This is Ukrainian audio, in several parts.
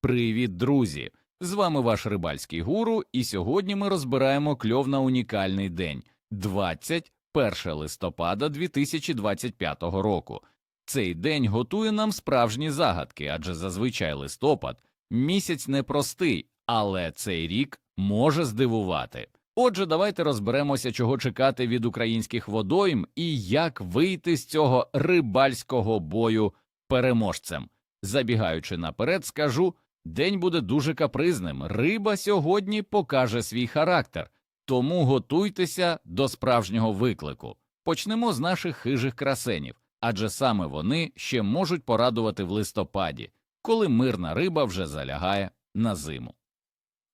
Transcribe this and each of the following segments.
Привіт, друзі! З вами ваш рибальський гуру, і сьогодні ми розбираємо кльов на унікальний день 21 листопада 2025 року. Цей день готує нам справжні загадки, адже зазвичай листопад місяць непростий, але цей рік може здивувати. Отже, давайте розберемося, чого чекати від українських водойм і як вийти з цього рибальського бою переможцем. Забігаючи наперед, скажу, день буде дуже капризним. Риба сьогодні покаже свій характер, тому готуйтеся до справжнього виклику. Почнемо з наших хижих красенів, адже саме вони ще можуть порадувати в листопаді, коли мирна риба вже залягає на зиму.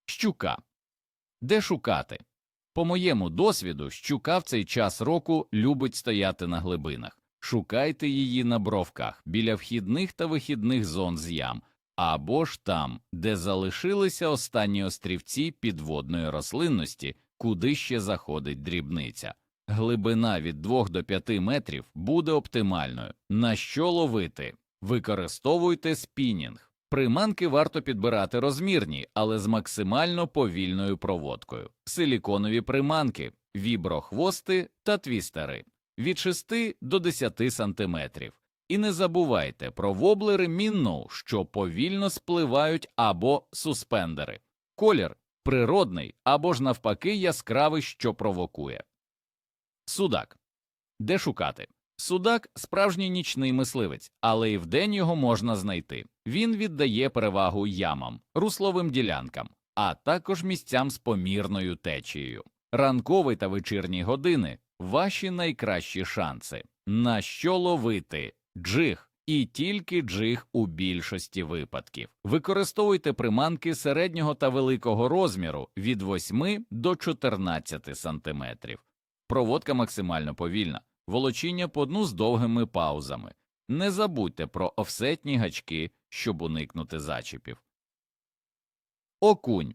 Щука. Де шукати? По моєму досвіду, щука в цей час року любить стояти на глибинах. Шукайте її на бровках, біля вхідних та вихідних зон з ям, або ж там, де залишилися останні острівці підводної рослинності, куди ще заходить дрібниця. Глибина від 2 до 5 метрів буде оптимальною. На що ловити? Використовуйте спінінг. Приманки варто підбирати розмірні, але з максимально повільною проводкою. Силіконові приманки, віброхвости та твістери від 6 до 10 сантиметрів. І не забувайте про воблери мінноу, що повільно спливають або суспендери. Колір природний або ж навпаки яскравий, що провокує. Судак. Де шукати? Судак справжній нічний мисливець, але і вдень його можна знайти. Він віддає перевагу ямам, русловим ділянкам, а також місцям з помірною течією. Ранковий та вечірні години ваші найкращі шанси. На що ловити? Джиг. І тільки джиг у більшості випадків. Використовуйте приманки середнього та великого розміру від 8 до 14 см. Проводка максимально повільна, волочіння по дну з довгими паузами. Не забудьте про офсетні гачки, щоб уникнути зачіпів. Окунь.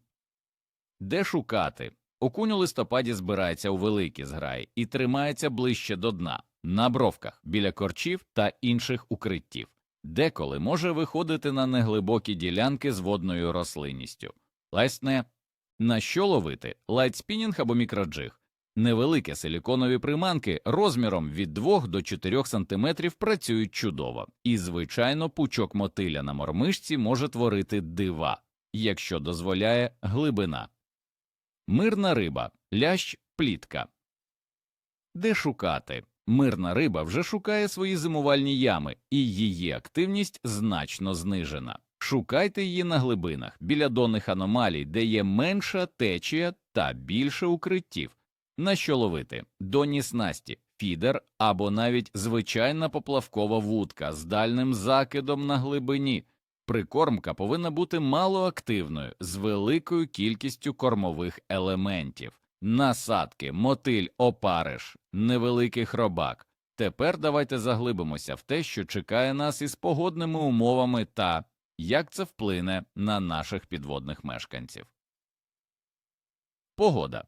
Де шукати? Окунь у листопаді збирається у великі зграї і тримається ближче до дна, на бровках, біля корчів та інших укриттів, деколи може виходити на неглибокі ділянки з водною рослинністю. Лесне. На що ловити? Лайтспінінг або мікроджиг. Невеликі силіконові приманки розміром від 2 до 4 см працюють чудово, і, звичайно, пучок мотиля на мормишці може творити дива, якщо дозволяє глибина. Мирна риба, лящ, плітка. Де шукати? Мирна риба вже шукає свої зимувальні ями, і її активність значно знижена. Шукайте її на глибинах, біля донних аномалій, де є менша течія та більше укриттів. На що ловити? Донні снасті, фідер або навіть звичайна поплавкова вудка з дальним закидом на глибині. Прикормка повинна бути малоактивною з великою кількістю кормових елементів, насадки, мотиль, опариш, невеликий хробак. Тепер давайте заглибимося в те, що чекає нас із погодними умовами та як це вплине на наших підводних мешканців. Погода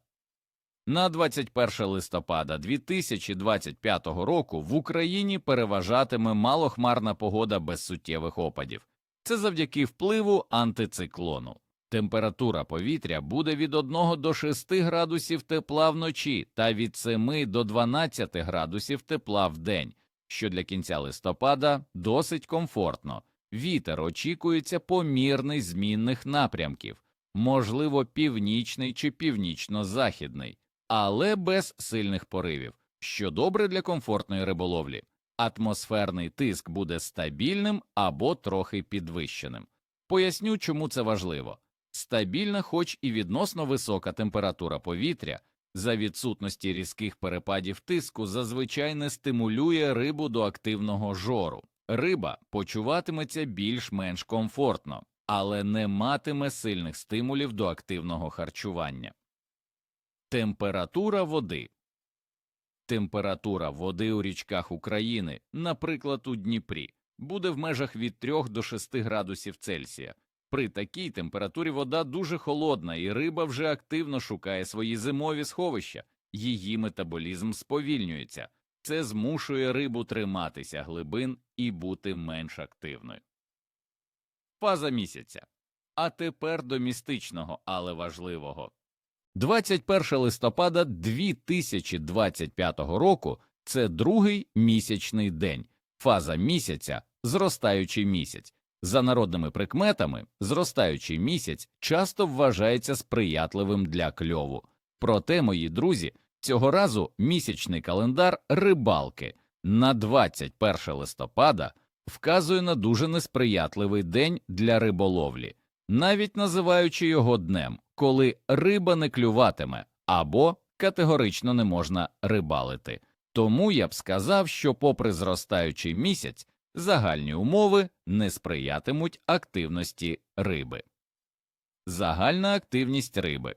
на 21 листопада 2025 року в Україні переважатиме малохмарна погода без суттєвих опадів. Це завдяки впливу антициклону. Температура повітря буде від 1 до 6 градусів тепла вночі та від 7 до 12 градусів тепла в день, що для кінця листопада досить комфортно. Вітер очікується помірний змінних напрямків, можливо, північний чи північно-західний, але без сильних поривів, що добре для комфортної риболовлі атмосферний тиск буде стабільним або трохи підвищеним. Поясню, чому це важливо. Стабільна, хоч і відносно висока температура повітря, за відсутності різких перепадів тиску зазвичай не стимулює рибу до активного жору. Риба почуватиметься більш-менш комфортно, але не матиме сильних стимулів до активного харчування. Температура води Температура води у річках України, наприклад, у Дніпрі, буде в межах від 3 до 6 градусів Цельсія. При такій температурі вода дуже холодна, і риба вже активно шукає свої зимові сховища, її метаболізм сповільнюється. Це змушує рибу триматися глибин і бути менш активною. Фаза місяця А тепер до містичного, але важливого. 21 листопада 2025 року це другий місячний день, фаза місяця зростаючий місяць. За народними прикметами, зростаючий місяць часто вважається сприятливим для кльову. Проте, мої друзі, цього разу місячний календар рибалки на 21 листопада вказує на дуже несприятливий день для риболовлі, навіть називаючи його днем, коли риба не клюватиме або категорично не можна рибалити. Тому я б сказав, що, попри зростаючий місяць, загальні умови не сприятимуть активності риби. Загальна активність риби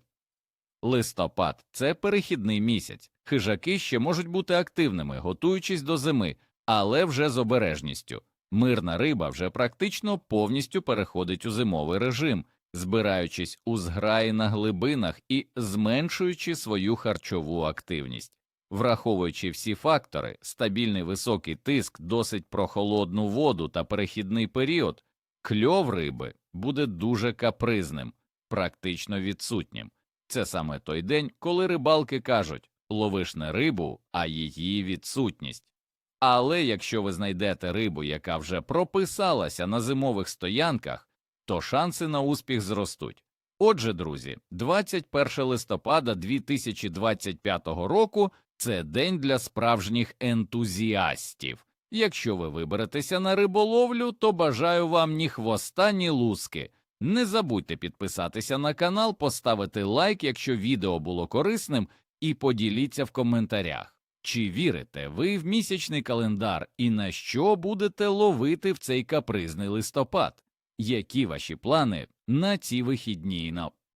Листопад це перехідний місяць. Хижаки ще можуть бути активними, готуючись до зими, але вже з обережністю. Мирна риба вже практично повністю переходить у зимовий режим, збираючись у зграї на глибинах і зменшуючи свою харчову активність. Враховуючи всі фактори, стабільний високий тиск, досить прохолодну воду та перехідний період, кльов риби буде дуже капризним, практично відсутнім. Це саме той день, коли рибалки кажуть ловиш не рибу, а її відсутність. Але якщо ви знайдете рибу, яка вже прописалася на зимових стоянках, то шанси на успіх зростуть. Отже, друзі, 21 листопада 2025 року це день для справжніх ентузіастів. Якщо ви виберетеся на риболовлю, то бажаю вам ні хвоста, ні луски. Не забудьте підписатися на канал, поставити лайк, якщо відео було корисним, і поділіться в коментарях. Чи вірите ви в місячний календар і на що будете ловити в цей капризний листопад? Які ваші плани на ці вихідні? На